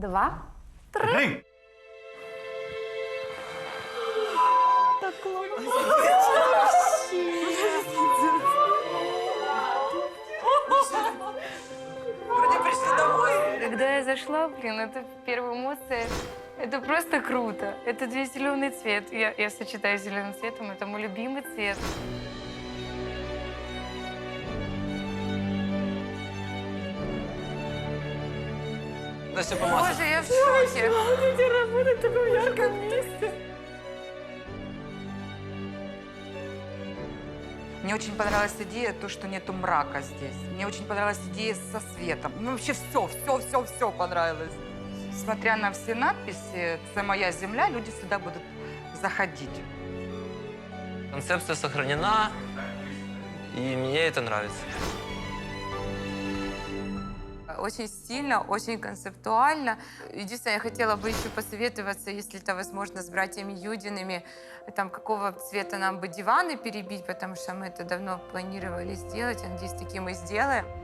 два. Три. Когда я зашла, блин, это первая эмоция. Это просто круто. Это весь зеленый цвет. Я, я сочетаю с зеленым цветом. Это мой любимый цвет. Да все помазано. Боже, я в шоке. Мне очень понравилась идея, то, что нету мрака здесь. Мне очень понравилась идея со светом. Ну, вообще все, все, все, все понравилось. Смотря на все надписи «Это моя земля», люди сюда будут заходить. Концепция сохранена, и мне это нравится. Очень стильно, очень концептуально. Единственное, я хотела бы еще посоветоваться, если это возможно, с братьями Юдинами, там, какого цвета нам бы диваны перебить, потому что мы это давно планировали сделать. Я надеюсь, такие мы сделаем.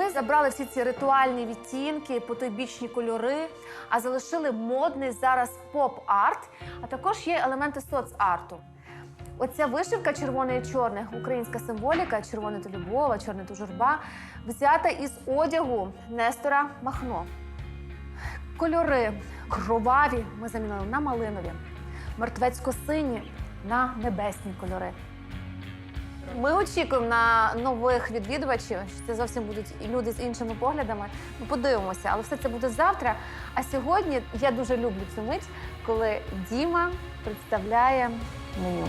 Ми забрали всі ці ритуальні відтінки, потойбічні кольори, а залишили модний зараз поп-арт, а також є елементи соцарту. Оця вишивка червоне і чорне, українська символіка, червоне то любова, чорне то журба, взята із одягу Нестора Махно. Кольори кроваві ми замінили на малинові, мертвецько-сині на небесні кольори. Ми очікуємо на нових відвідувачів. що Це зовсім будуть і люди з іншими поглядами. Ми подивимося, але все це буде завтра. А сьогодні я дуже люблю цю мить, коли Діма представляє меню.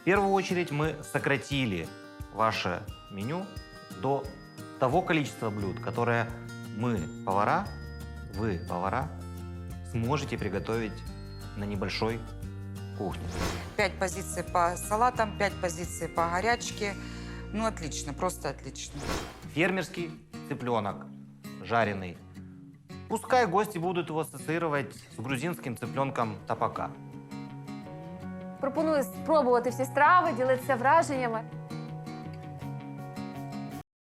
В первую очередь мы сократили ваше меню до того количества блюд, которое мы, повара, вы, повара, сможете приготовить на небольшой кухне. Пять позиций по салатам, пять позиций по горячке. Ну, отлично, просто отлично. Фермерский цыпленок, жареный. Пускай гости будут его ассоциировать с грузинским цыпленком тапака. Пропоную спробувати всі страви, ділитися враженнями.